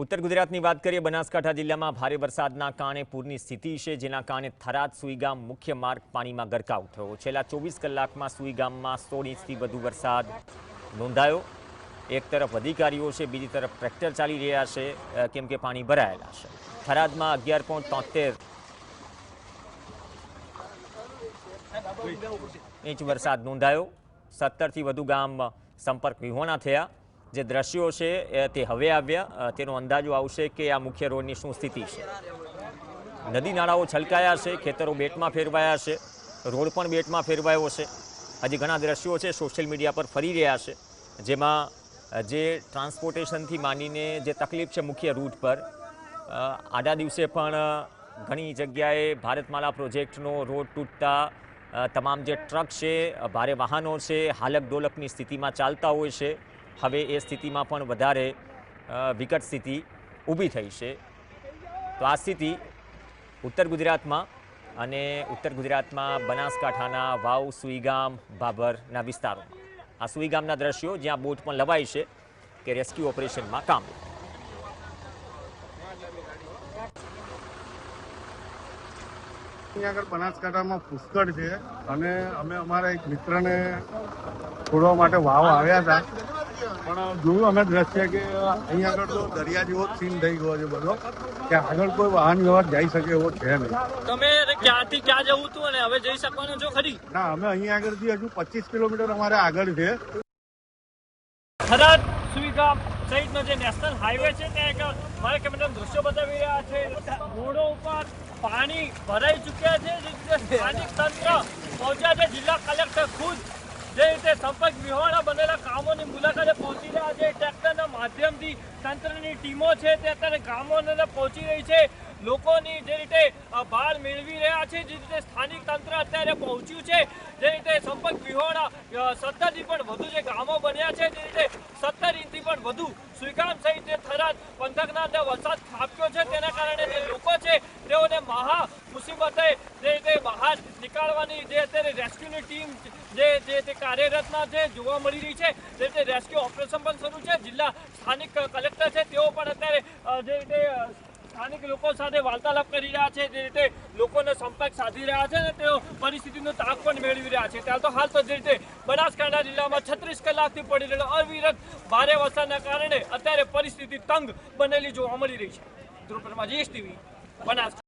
ઉત્તર ગુજરાતની વાત કરીએ, બનાસકાંઠા જિલ્લામાં ભારે વરસાદના કારણે પૂરની સ્થિતિ છે, જેના કારણે થરાદ સુઈગામ મુખ્ય માર્ગ પાણીમાં ગરકાવ થયો. છેલ્લા ચોવીસ કલાકમાં સુઈગામમાં સોળ ઇંચથી વધુ વરસાદ નોંધાયો. એક તરફ અધિકારીઓ છે, બીજી તરફ ટ્રેક્ટર ચાલી રહ્યા છે કેમ કે પાણી ભરાયેલા છે. થરાદમાં અગિયાર પોઈન્ટ તોતેર ઇંચ વરસાદ નોંધાયો. સત્તરથી વધુ ગામ સંપર્ક વિહોણા થયા. જે દ્રશ્યો છે તે હવે આવ્યા. તેનો અંદાજો આવશે કે આ મુખ્ય રોડની શું સ્થિતિ છે. નદી નાળાઓ છલકાયા છે, ખેતરો બેટમાં ફેરવાયા છે, રોડ પણ બેટમાં ફેરવાયો છે. હજી ઘણા દ્રશ્યો છે, સોશિયલ મીડિયા પર ફરી રહ્યા છે. જેમાં જે ટ્રાન્સપોર્ટેશનથી માંડીને જે તકલીફ છે મુખ્ય રૂટ પર આડા દિવસે પણ ઘણી જગ્યાએ ભારતમાલા પ્રોજેક્ટનો રોડ તૂટતા તમામ જે ટ્રક છે ભારે વાહનો છે હાલક ડોલકની સ્થિતિમાં ચાલતા હોય છે. હવે એ સ્થિતિમાં પણ વધારે વિકટ સ્થિતિ ઊભી થઈ છે. તો આ સ્થિતિ ઉત્તર ગુજરાતમાં અને ઉત્તર ગુજરાતમાં બનાસકાંઠાના વાવ, સુઈગામ ભાભરના વિસ્તારોમાં. આ સુઈગામના દ્રશ્યો જ્યાં બોટ પણ લવાઈ છે કે રેસ્ક્યુ ઓપરેશનમાં કામ. આગળ બનાસકાંઠામાં પુષ્કળ છે અને અમે અમારા એક મિત્રને છોડવા માટે વાવ આવ્યા હતા. પણ જોયું અમે દ્રશ્ય કે અહીંયા આગળ તો દરિયા જેવો જ સીન થઈ ગયો છે બધો કે આગળ કોઈ વાહન વ્યવહાર જઈ શકે એવો છે નહીં. તમે ક્યાંથી ક્યાં જવું હતું અને હવે જઈ શકવાનું છો ખરી? ના અમે અહીંયા આગળથી હજુ પચીસ કિલોમીટર અમારે આગળ છે. થરાદ સુઈગામ સહિતનો જે નેશનલ હાઈવે છે ત્યાં એક મારે કેમેરા દ્રશ્યો બતાવી રહ્યા છે. રોડો ઉપર પાણી ભરાઈ ચૂક્યા છે સ્થાનિક તંત્ર પહોંચ્યા છે. જિલ્લા કલેક્ટર ખુદ જે રીતે સંપર્ક વિહોણા બનેલા કામોની મુલાકાતે પહોંચી રહ્યા છે ટ્રેક્ટરના માધ્યમથી તંત્રની ટીમો છે તે અત્યારે ગામોને પહોંચી રહી છે. લોકોની જે રીતે ભાર મેળવી રહ્યા છે, જે રીતે સ્થાનિક તંત્ર અત્યારે પહોંચ્યું છે, જે રીતે સંપર્ક વિહોણા સત્તરથી પણ વધુ જે ગામો બન્યા છે, જે રીતે સત્તર ઇંચથી પણ વધુ સુઈગામ સહિત જે થરાદ, પંથકના વરસાદ ખાબક્યો છે તેના કારણે જે લોકો છે તેઓને મહા મુસીબતે જે રીતે બહાર નીકાળવાની જે અત્યારે રેસ્ક્યુની ટીમ જે જે તે કાર્યરતના જે જોવા મળી રહી છે. જે રીતે રેસ્ક્યુ ઓપરેશન પણ શરૂ છે. જિલ્લા સ્થાનિક કલેક્ટર છે, તેઓ પણ અત્યારે જે રીતે સ્થાનિક લોકો સાથે વાર્તાલાપ કરી રહ્યા છે, જે રીતે લોકોનો સંપર્ક સાધી રહ્યા છે અને તેઓ પરિસ્થિતિનો તાક પણ મેળવી રહ્યા છે. ત્યાં તો હાલ તો જે રીતે બનાસકાંઠા જિલ્લામાં છત્રીસ કલાકથી પડી રહેલો અવિરત ભારે વરસાદના કારણે અત્યારે પરિસ્થિતિ તંગ બનેલી જોવા મળી રહી છે. Dhruv Parmaji S TV Banaskantha